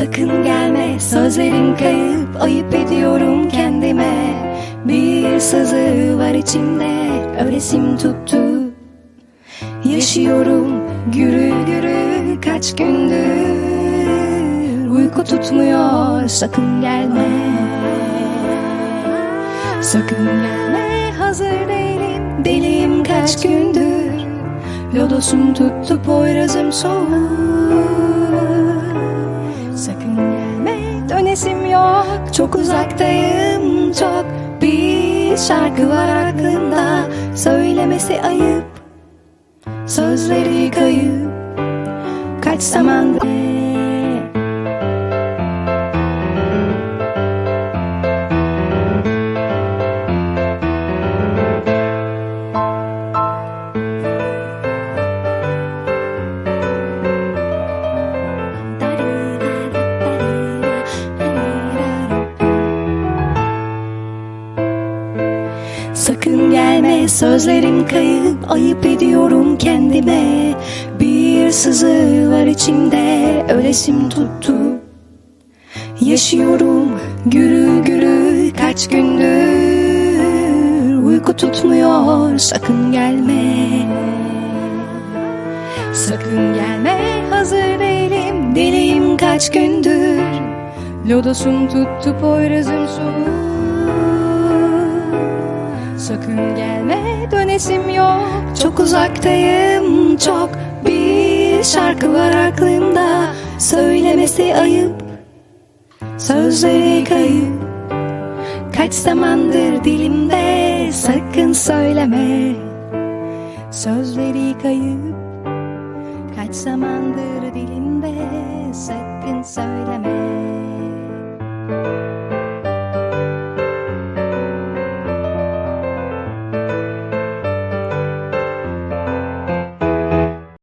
Sakın gelme sözlerin kayıp ayıp ediyorum kendime. Bir sızı var içimde ölesim tuttu. Yaşıyorum gürül gürül kaç gündür. Uyku tutmuyor sakın gelme. Sakın gelme hazır değilim Deliyim kaç gündür. Lodosum tuttu poyrazım soğuk dönesim yok Çok uzaktayım. Çok Bir şarkı var aklımda. Söylemesi ayıp Sözleri kayıp. Kaç zamandır Sakın gelme sözlerim kayıp ayıp ediyorum kendime. Bir sızı var içimde ölesim tuttu. Yaşıyorum gürül gürül kaç gündür Uyku tutmuyor. Sakın gelme. Sakın gelme hazır değilim Deliyim kaç gündür. Lodosum tuttu poyrazım soğuk Sakın gelme dönesim yok. Çok uzaktayım çok Bir şarkı var aklımda. Söylemesi ayıp Sözleri kayıp. Kaç zamandır dilimde Sakın söyleme. Sözleri kayıp. Kaç zamandır dilimde Sakın söyleme